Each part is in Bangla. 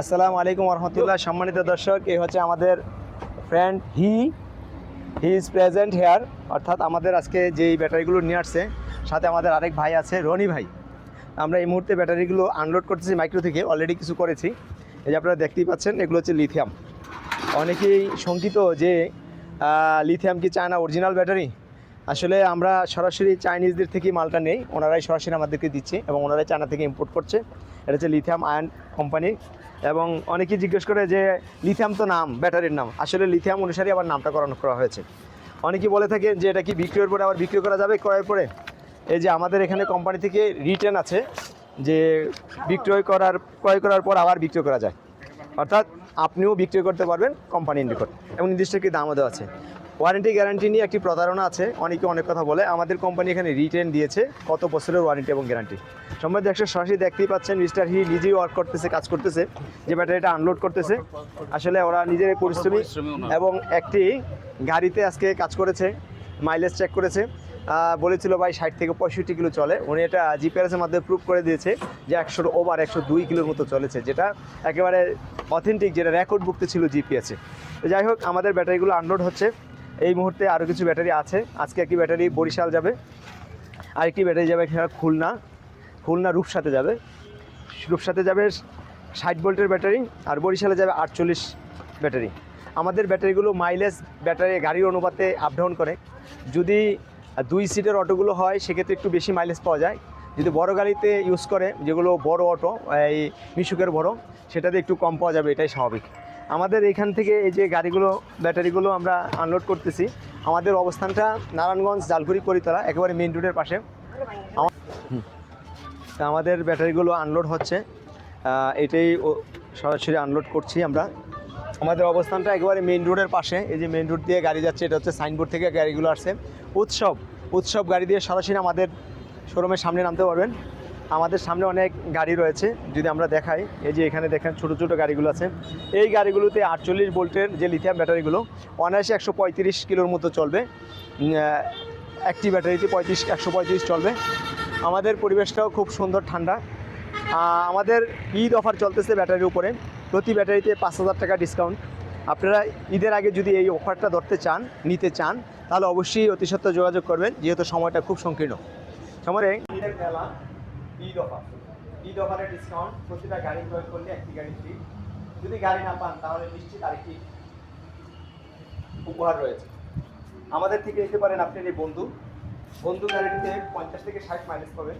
আসসালামু আলাইকুম রহমতুল্লাহ সম্মানিত দর্শক এই হচ্ছে আমাদের friend he he is present here অর্থাৎ আমাদের আজকে যেই ব্যাটারিগুলো নিয়ে আসছে সাথে আমাদের আরেক ভাই আছে রনি ভাই। আমরা এই মুহূর্তে ব্যাটারিগুলো আনলোড করতেছি মাইক্রো থেকে অলরেডি কিছু করেছি। এই যে আপনারা দেখতেই পাচ্ছেন এগুলো হচ্ছে লিথিয়াম অনেকেই শঙ্কিত যে লিথিয়াম কি চায়না অরিজিনাল ব্যাটারি আসলে আমরা সরাসরি চাইনিজদের থেকেই মালটা নেই, ওনারাই সরাসরি আমাদেরকে দিচ্ছে এবং ওনারাই চায়না থেকে ইম্পোর্ট করছে। এটা হচ্ছে লিথিয়াম আয়ন কোম্পানি এবং অনেকেই জিজ্ঞেস করে যে লিথিয়াম তো নাম ব্যাটারির নাম। আসলে লিথিয়াম অনুসারে আবার নামটা করানো করা হয়েছে। অনেকেই বলে থাকে যে এটা কি বিক্রয়ের পরে আবার বিক্রি করা যাবে ক্রয়ের পরে? এই যে আমাদের এখানে কোম্পানি থেকে রিটার্ন আছে যে বিক্রয় করার, ক্রয় করার পর আবার বিক্রয় করা যায়। অর্থাৎ আপনিও বিক্রি করতে পারবেন কোম্পানির নিকট। এবং নির্দিষ্ট একটি দামও দেওয়া আছে। ওয়ারেন্টি গ্যারান্টি নিয়ে একটি প্রতারণা আছে। অনেকে অনেক কথা বলে। আমাদের কোম্পানি এখানে রিটেন দিয়েছে। কত বছরের ওয়ারেন্টি এবং গ্যারান্টি? সম্বন্ধে একশো সরাসরি দেখতেই পাচ্ছেন, মিস্টার হি নিজেই ওয়ার্ক করতেছে, কাজ করতেছে। যে ব্যাটারিটা আনলোড করতেছে। আসলে ওরা নিজের পরিশ্রমী এবং একটি গাড়িতে আজকে কাজ করেছে মাইলেজ চেক করেছে। বলেছিল ভাই ষাট থেকে পঁয়ষট্টি কিলো চলে। উনি এটা জিপিআরএসের মাধ্যমে প্রুভ করে দিয়েছে যে একশোর ওভার একশো দুই কিলোর মতো চলেছে, যেটা একেবারে অথেন্টিক যেটা রেকর্ড বুকতে ছিল জিপিএসে যাই হোক, আমাদের ব্যাটারিগুলো আনলোড হচ্ছে। এই মুহূর্তে আরও কিছু ব্যাটারি আছে। আজকে একটি ব্যাটারি বরিশাল যাবে। আরেকটি ব্যাটারি যাবে এখানে খুলনা। খুলনা রূপসাতে যাবে। রূপসাতে যাবে ষাট ভোল্টের ব্যাটারি আর বরিশালে যাবে আটচল্লিশ ব্যাটারি। আমাদের ব্যাটারিগুলো মাইলেজ ব্যাটারি, গাড়ির অনুপাতে আপ ডাউন করে। যদি দুই সিটের অটোগুলো হয়, সেক্ষেত্রে একটু বেশি মাইলেজ পাওয়া যায়। যদি বড় গাড়িতে ইউজ করে, যেগুলো বড় অটো, এই মিশুকের বড়, সেটাতে একটু কম পাওয়া যাবে, এটাই স্বাভাবিক। আমাদের এখান থেকে এই যে গাড়িগুলো, ব্যাটারিগুলো আমরা আনলোড করতেছি, আমাদের অবস্থানটা নারায়ণগঞ্জ জালকুড়ি করিতলা, একেবারে মেইন রোডের পাশে। তা আমাদের ব্যাটারিগুলো আনলোড হচ্ছে। এটাই সরাসরি আনলোড করছি আমরা। আমাদের অবস্থানটা একেবারে মেইন রোডের পাশে। এই যে মেইন রোড দিয়ে গাড়ি যাচ্ছে, এটা হচ্ছে সাইনবোর্ড থেকে গাড়িগুলো আসছে। উৎসব উৎসব গাড়ি দিয়ে সরাসরি আমাদের শোরুমের সামনে নামতে পারবেন। আমাদের সামনে অনেক গাড়ি রয়েছে, যদি আমরা দেখাই। এই যে এখানে দেখেন ছোটো ছোটো গাড়িগুলো আছে। এই গাড়িগুলোতে আটচল্লিশ ভোল্টের যে লিথিয়াম ব্যাটারিগুলো অনায়াসে একশো পঁয়ত্রিশ কিলোর মতো চলবে। একটি ব্যাটারিতে পঁয়ত্রিশ, একশো পঁয়ত্রিশ চলবে। আমাদের পরিবেশটাও খুব সুন্দর ঠান্ডা। আমাদের ঈদ অফার চলতেছে ব্যাটারির উপরে। প্রতি ব্যাটারিতে পাঁচ হাজার টাকা ডিসকাউন্ট আপনারা ঈদের আগে যদি এই অফারটা ধরতে চান, নিতে চান, তাহলে অবশ্যই অতি সত্ত্বর যোগাযোগ করবেন, যেহেতু সময়টা খুব সংকীর্ণ। সময় ঈদের মেলা ঈদ অফার। ঈদ অফারের ডিসকাউন্ট প্রতিটা গাড়ি ক্রয় করলে একটি গাড়ি ফ্রি যদি গাড়ি না পান, তাহলে নিশ্চিত আরেকটি উপহার রয়েছে। আমাদের থেকে নিতে পারেন আপনি এই বন্ধু। বন্ধু গাড়িটিতে পঞ্চাশ থেকে ষাট মাইলেজ পাবেন।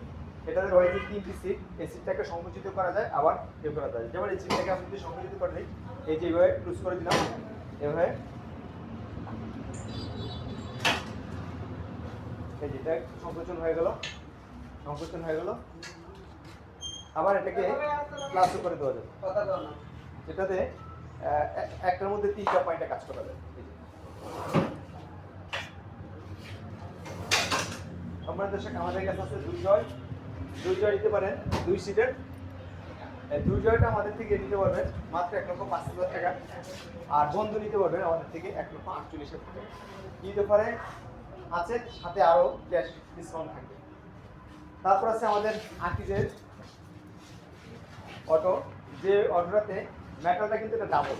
এটাতে রয়েছে তিনটি সিট এই সিটটাকে সংকুচিত করা যায়, আবার ইয়ে করা যায়। যেমন এই সিটটাকে আপনি যদি সংকুচিত করে দিই এই যে এইভাবে ক্লুজ করে দিলাম এভাবে এই যেটা সংকোচন হয়ে গেল। সংকোচন হয়ে গেল। আবার এটাকে প্লাসও করে দেওয়া যাবে। এক- একটার মধ্যে তিনটা পয়েন্টে কাজ করা যায়। এই যে। আপনার দর্শক, আমাদের কাছে আছে দুই জয়। দুই জয় নিতে পারেন, দুই সিটের দুই জয়টা আমাদের থেকে নিতে পারবেন মাত্র এক লক্ষ পাঁচ হাজার টাকা। আর বন্ধু নিতে পারবেন আমাদের থেকে এক লক্ষ আটচল্লিশ হাজার টাকা। ঈদ অফারে আছে, সাথে আরও ক্যাশ ডিসকাউন্ট থাকবে। তারপর আছে আমাদের আকিজের অটো। যে অটোটাতে মেটালটা কিন্তু এটা ডাবল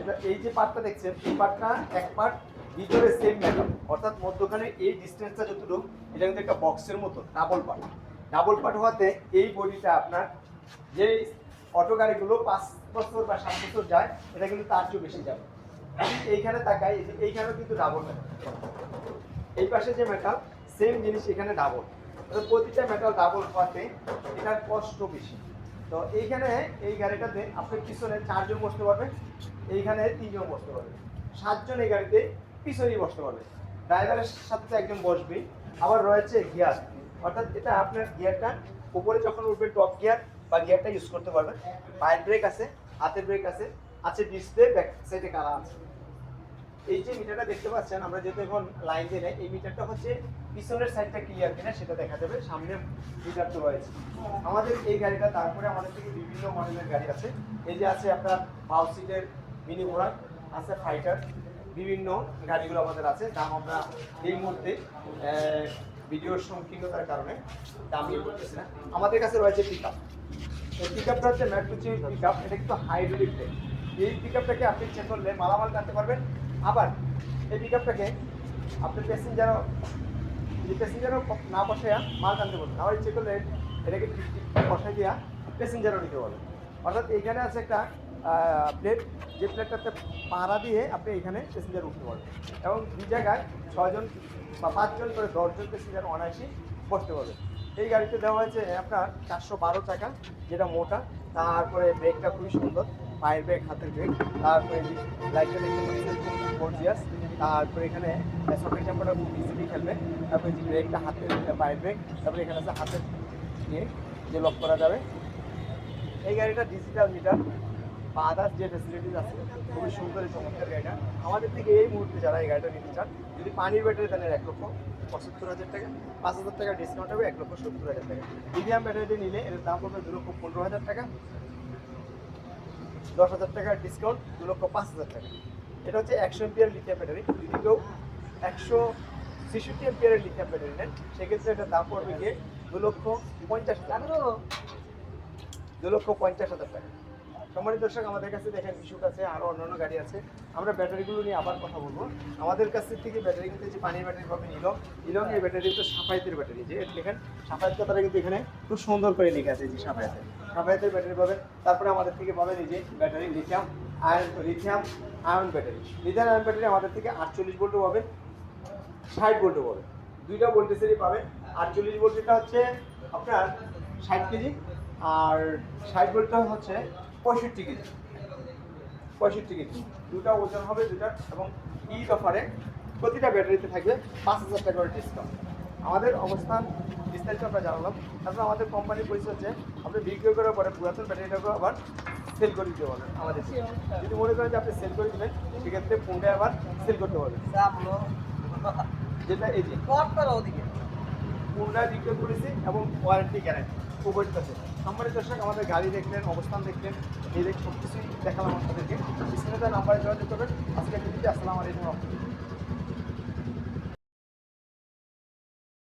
এটা এই যে পার্টটা দেখছেন, এই পার্টটা এক পার্ট ভিতরে সেম মেটাল অর্থাৎ মধ্যখানে এই ডিস্টেন্সটা যতটুকু, এটা কিন্তু একটা বক্সের মতো ডাবল পার্ট ডাবল পার্ট হওয়াতে এই বডিটা আপনার যে অটো গাড়িগুলো পাঁচ বছর বা সাত বছর যায়, এটা কিন্তু তার চেয়ে বেশি যাবে এইখানে তাকাই, এইখানেও কিন্তু ডাবল মেটাল এই পাশে যে মেটাল সেম জিনিস এখানে ডাবল প্রতিটা মেটাল ডাবল হওয়াতে এটার কষ্ট বেশি। তো এইখানে এই গাড়িটাতে আপনি পিছনে চারজন বসতে পারবেন, এইখানে তিনজন বসতে পারবেন। সাতজন এই গাড়িতে পিছনেই বসতে পারবে ড্রাইভারের সাথে একজন বসবেই। আবার রয়েছে গিয়ার। অর্থাৎ এটা আপনার গিয়ারটা উপরে যখন উঠবে টপ গিয়ার বা গিয়ারটা ইউজ করতে পারবেন। পায়ের ব্রেক আছে, হাতের ব্রেক আছে আছে ডিসপ্লে ব্যাক সাইডে কারা আছে। এই যে মিটারটা দেখতে পাচ্ছেন, আমরা যেহেতু এখন লাইন দিয়ে এই মিটারটা হচ্ছে পিছনের সাইডটা ক্লিয়ার কিনা সেটা দেখা যাবে। সামনে মিটার তো রয়েছে। আমাদের এই গাড়িটা, তারপরে আমাদের থেকে বিভিন্ন মডেলের গাড়ি আছে। এই যে আছে আপনার পাও সিটের মিনি ঘোড়া, আছে ফাইটার বিভিন্ন গাড়িগুলো আমাদের আছে। দাম আমরা এই মুহূর্তে ভিডিওর সংকীর্ণতার কারণে দাম নিয়ে করতেছি না। আমাদের কাছে রয়েছে পিক এই পিক আপটা হচ্ছে ম্যাট্রোচি পিক আপ এটা কিন্তু হাইড্রোলিক এই পিক আপটাকে আপনি চেক করলে মালামাল টানতে পারবেন। আবার এই পিক আপটাকে আপনি প্যাসেঞ্জারও যে প্যাসেঞ্জারও না বসাইয়া মাল টানতে পারবেন আবার ইচ্ছে করলে এটাকে বসাই দিয়া প্যাসেঞ্জারও নিতে পারবেন অর্থাৎ এইখানে আছে একটা প্লেট যে প্লেটটাতে পাড়া দিয়ে আপনি এখানে প্যাসেঞ্জার উঠতে পারবেন এবং দুই জায়গায় ছয়জন বা পাঁচজন করে দশজন প্যাসেঞ্জার অনায়াসে বসতে পারবেন। এই গাড়িতে দেওয়া হয়েছে আপনার চারশো বারো টাকা, যেটা মোটা, তারপরে ব্রেকটা খুবই সুন্দর। পায়ের ব্রেক হাতের ব্রেক তারপরে লাইটটা দেখতে পাচ্ছেন গর্জিয়াস তারপরে এখানে সকেট চাপাটা খুব ইজিলি খেলবে। তারপরে যে ব্রেকটা হাতের পায়ের ব্রেক তারপরে এখানে আছে হাতের ইয়ে যে লক করা যাবে। এই গাড়িটা ডিজিটাল মিটার বা আদার্স যে ফেসিলিটিস আছে। খুবই সুন্দর এই চমৎকার গাড়িটা। আমাদের থেকে এই মুহূর্তে যারা এই গাড়িটা নিতে চান, যদি পানির ব্যাটারি তাহলে এক লক্ষ পঁচাত্তর হাজার টাকা, পাঁচ হাজার টাকা ডিসকাউন্ট হবে এক লক্ষ সত্তর হাজার টাকা। লিথিয়াম ব্যাটারিটি নিলে এর দাম পড়বে দু লক্ষ পনেরো হাজার টাকা। দশ হাজার টাকার ডিসকাউন্ট দু লক্ষ পাঁচ হাজার টাকা। এটা হচ্ছে একশো এমপিয়ার লিথিয়াম ব্যাটারি যদি কেউ একশো ছেষট্টি এমপিয়ারের লিথিয়াম ব্যাটারি নেন, সেক্ষেত্রে এটার দাম পড়বে গিয়ে দু লক্ষ পঞ্চাশ টাকা। দু লক্ষ পঞ্চাশ হাজার টাকা। সম্মানিত দর্শক, আমাদের কাছে দেখেন ইস্যুক আছে আরও অন্যান্য গাড়ি আছে। আমরা ব্যাটারিগুলো নিয়ে আবার কথা বলব। আমাদের কাছ থেকে ব্যাটারি কিন্তু যে পানির ব্যাটারি পাবেন ইলং। ইলং এই ব্যাটারি তো সাফাইতের ব্যাটারি যে দেখেন সাফাইত কথাটা কিন্তু এখানে খুব সুন্দর করে লেখা আছে যে সাফাইতে সাফাইতের ব্যাটারি পাবেন। তারপরে আমাদের থেকে পাবেন এই যে battery lithium ion lithium ion battery lithium ion battery আমাদের থেকে আটচল্লিশ ভোল্টও পাবেন, ষাট ভোল্টও পাবেন। দুইটা ভোল্টেজেরই পাবেন। আটচল্লিশ ভোল্টেজটা হচ্ছে আপনার ষাট কেজি, আর ষাট ভোল্টটা হচ্ছে পঁয়ষট্টি কেজি। পঁয়ষট্টি কেজি। দুটা ওজন হবে দুটা এবং ঈদ অফারে প্রতিটা ব্যাটারিতে থাকবে পাঁচ হাজার টাকা করে ডিসকাউন্ট আমাদের অবস্থান বিস্তারিত আমরা জানালাম। তারপর আমাদের কোম্পানির পরিচয় হচ্ছে আপনি বিক্রয় করার পরে পুরাতন ব্যাটারিটাকে আবার সেল করে দিতে পারবেন আমাদের। যদি মনে করেন যে আপনি সেল করে দেবেন সেক্ষেত্রে ফোনটা আবার সেল করতে পারবেন। যেটা এই যে পুনরায় বিক্রয় করেছি এবং ওয়ারেন্টি গ্যারান্টি উভয়টা আছে সম্মানিত দর্শক আমাদের গাড়ি দেখলেন অবস্থান দেখলেন এই দেখ সব কিছুই দেখালাম আপনাদেরকে। স্ক্রিনে তার নাম্বারে যোগাযোগ করবেন। আজকে আসসালামু আলাইকুম রহমতুল্লাহ।